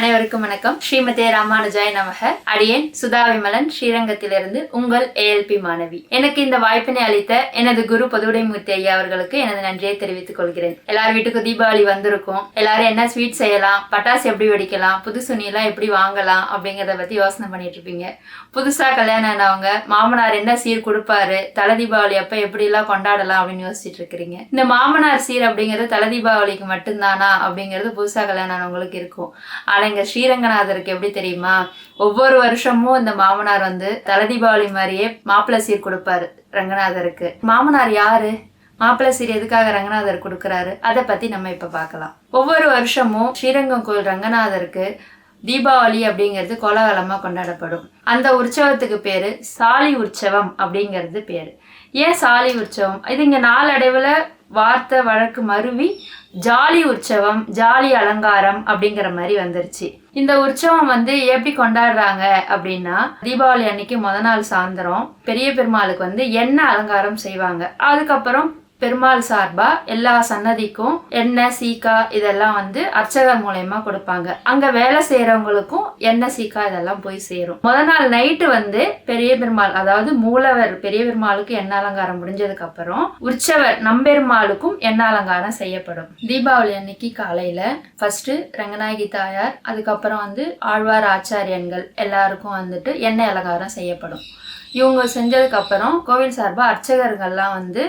அனைவருக்கும் வணக்கம். ஸ்ரீமதே ராமானுஜாய் நமக. அடியேன் சுதா விமலன் ஸ்ரீரங்கத்திலிருந்து உங்கள் ஏஎல்பி மாணவி. எனக்கு இந்த வாய்ப்பினை அளித்த எனது குரு பொதுவுடைமூர்த்தி ஐயா அவர்களுக்கு எனது நன்றியை தெரிவித்துக் கொள்கிறேன். எல்லார் வீட்டுக்கும் தீபாவளி வந்திருக்கும். எல்லாரும் என்ன ஸ்வீட் செய்யலாம்? பட்டாசு எப்படி வெடிக்கலாம்? புது துணியெல்லாம் எப்படி வாங்கலாம்? அப்படிங்கிறத பத்தி யோசனை பண்ணிட்டு இருப்பீங்க. புதுசா கல்யாணம் ஆனவங்க மாமனார் என்ன சீர் கொடுப்பாரு? தலை தீபாவளி அப்ப எப்படி எல்லாம் கொண்டாடலாம் அப்படின்னு யோசிச்சுட்டு இருக்கிறீங்க. இந்த மாமனார் சீர் அப்படிங்கிறது தலை தீபாவளிக்கு மட்டும்தானா? அப்படிங்கிறது புதுசா கல்யாணம் ஆனவங்களுக்கு இருக்கும். ஆனா இங்கே ஸ்ரீரங்கநாதருக்கு எப்படி தெரியுமா? ஒவ்வொரு வருஷமும் இந்த மாமனார் வந்து தலை தீபாவளி மாதிரியே மாப்பிள்ளை சீர் கொடுப்பாரு ரங்கநாதருக்கு. மாமனார் யாரு? மாப்பிள்ளை சீர் எதுக்காக ரங்கநாதர் கொடுக்குறாரு? அதை பத்தி நம்ம இப்ப பார்க்கலாம். ஒவ்வொரு வருஷமும் ஸ்ரீரங்கம் கோயில் ரங்கநாதருக்கு தீபாவளி அப்படிங்கிறது கோலாகலமாக கொண்டாடப்படும். அந்த உற்சவத்துக்கு பேரு சாலி உற்சவம் அப்படிங்கிறது பேரு. ஏன் சாலி உற்சவம்? இது இங்க நாளடைவுல வார்த்தை வழக்கு மருவி ஜாலி உற்சவம் ஜாலி அலங்காரம் அப்படிங்கிற மாதிரி வந்துருச்சு. இந்த உற்சவம் வந்து எப்படி கொண்டாடுறாங்க அப்படின்னா தீபாவளி அன்னைக்கு முத நாள் சாயந்தரம் பெரிய பெருமாளுக்கு வந்து எண்ணெய் அலங்காரம் செய்வாங்க. அதுக்கப்புறம் பெருமாள் சார்பா எல்லா சன்னதிக்கும் எண்ணெய் சீக்கா இதெல்லாம் வந்து அர்ச்சகர் மூலயமா கொடுப்பாங்க. அங்க வேலை செய்யறவங்களுக்கும் எண்ணெய் சீக்கா இதெல்லாம் போய் சேரும். முத நாள் நைட்டு வந்து பெரிய பெருமாள் அதாவது மூலவர் பெரிய பெருமாளுக்கு எண்ணெய் அலங்காரம் முடிஞ்சதுக்கு அப்புறம் உற்சவர் நம்பெருமாளுக்கும் எண்ணெய் அலங்காரம் செய்யப்படும். தீபாவளி அன்னைக்கு காலையில ஃபர்ஸ்ட் ரங்கநாயகி தாயார் அதுக்கப்புறம் வந்து ஆழ்வார் ஆச்சாரியன்கள் எல்லாருக்கும் வந்துட்டு எண்ணெய் அலங்காரம் செய்யப்படும். இவங்க செஞ்சதுக்கு அப்புறம் கோவில் சார்பா அர்ச்சகர்கள்லாம் வந்து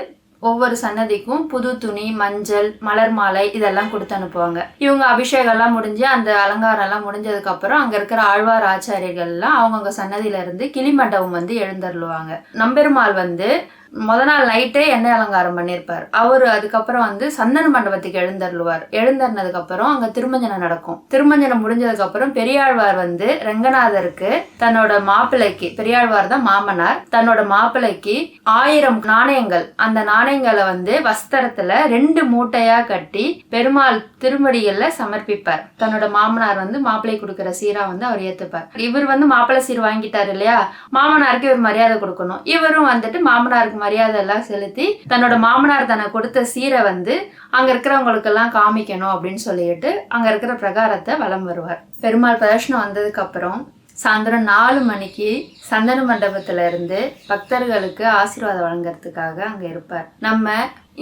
ஒவ்வொரு சன்னதிக்கும் புது துணி மஞ்சள் மலர் மாலை இதெல்லாம் கொடுத்து அனுப்புவாங்க. இவங்க அபிஷேகம் எல்லாம் முடிஞ்சு அந்த அலங்காரம் எல்லாம் முடிஞ்சதுக்கு அப்புறம் அங்க இருக்கிற ஆழ்வார் ஆச்சாரியர்கள்லாம் அவங்கவுங்க சன்னதியில இருந்து கிளிமண்டபம் வந்து எழுந்தருளுவாங்க. நம்பெருமாள் வந்து முத நாள் நைட்டே எண்ணெய் அலங்காரம் பண்ணியிருப்பார் அவர் அதுக்கப்புறம் வந்து சந்தன மண்டபத்துக்கு எழுந்தருள்வார். எழுந்தருனதுக்கப்புறம் அங்கே திருமஞ்சனம் நடக்கும். திருமஞ்சனம் முடிஞ்சதுக்கப்புறம் பெரியாழ்வார் வந்து ரங்கநாதருக்கு தன்னோட மாப்பிள்ளைக்கு பெரியாழ்வார் தான் மாமனார் தன்னோட மாப்பிள்ளைக்கு ஆயிரம் நாணயங்கள். அந்த நாணயங்களை வந்து வஸ்திரத்துல ரெண்டு மூட்டையா கட்டி பெருமாள் திருமடிகள்ல சமர்ப்பிப்பார். தன்னோட மாமனார் வந்து மாப்பிள்ளை கொடுக்குற சீரா வந்து அவர் ஏத்துப்பார். இவர் வந்து மாப்பிள்ளை சீர் வாங்கிட்டார் இல்லையா? மாமனாருக்கு இவர் மரியாதை கொடுக்கணும். இவரும் வந்துட்டு மாமனாருக்கு மரியாதை எல்லாம் செலுத்தி தன்னோட மாமனார் தனக்கு கொடுத்த சீரை வந்து அங்க இருக்கிறவங்களுக்கெல்லாம் காமிக்கணும் அப்படின்னு சொல்லிட்டு அங்க இருக்கிற பிரகாரத்தை வலம் வருவார். பெருமாள் பிரதர்ஷனம் வந்ததுக்கு அப்புறம் சாயந்தரம் நாலு மணிக்கு சந்தன மண்டபத்துல இருந்து பக்தர்களுக்கு ஆசீர்வாதம் வழங்குறதுக்காக அங்கே இருப்பார். நம்ம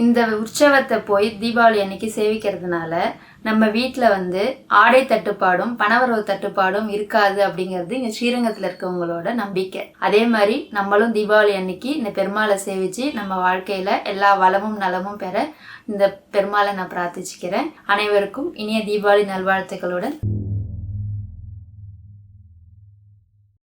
இந்த உற்சவத்தை போய் தீபாவளி அன்னைக்கு சேவிக்கிறதுனால நம்ம வீட்டில் வந்து ஆடை தட்டுப்பாடும் பணவரவு தட்டுப்பாடும் இருக்காது அப்படிங்கிறது இங்கே ஸ்ரீரங்கத்தில் இருக்கவங்களோட நம்பிக்கை. அதே மாதிரி நம்மளும் தீபாவளி அன்னைக்கு இந்த பெருமாளை சேவிச்சு நம்ம வாழ்க்கையில் எல்லா வளமும் நலமும் பெற இந்த பெருமாளை நான் பிரார்த்திச்சுக்கிறேன். அனைவருக்கும் இனிய தீபாவளி நல்வாழ்த்துக்களுடன்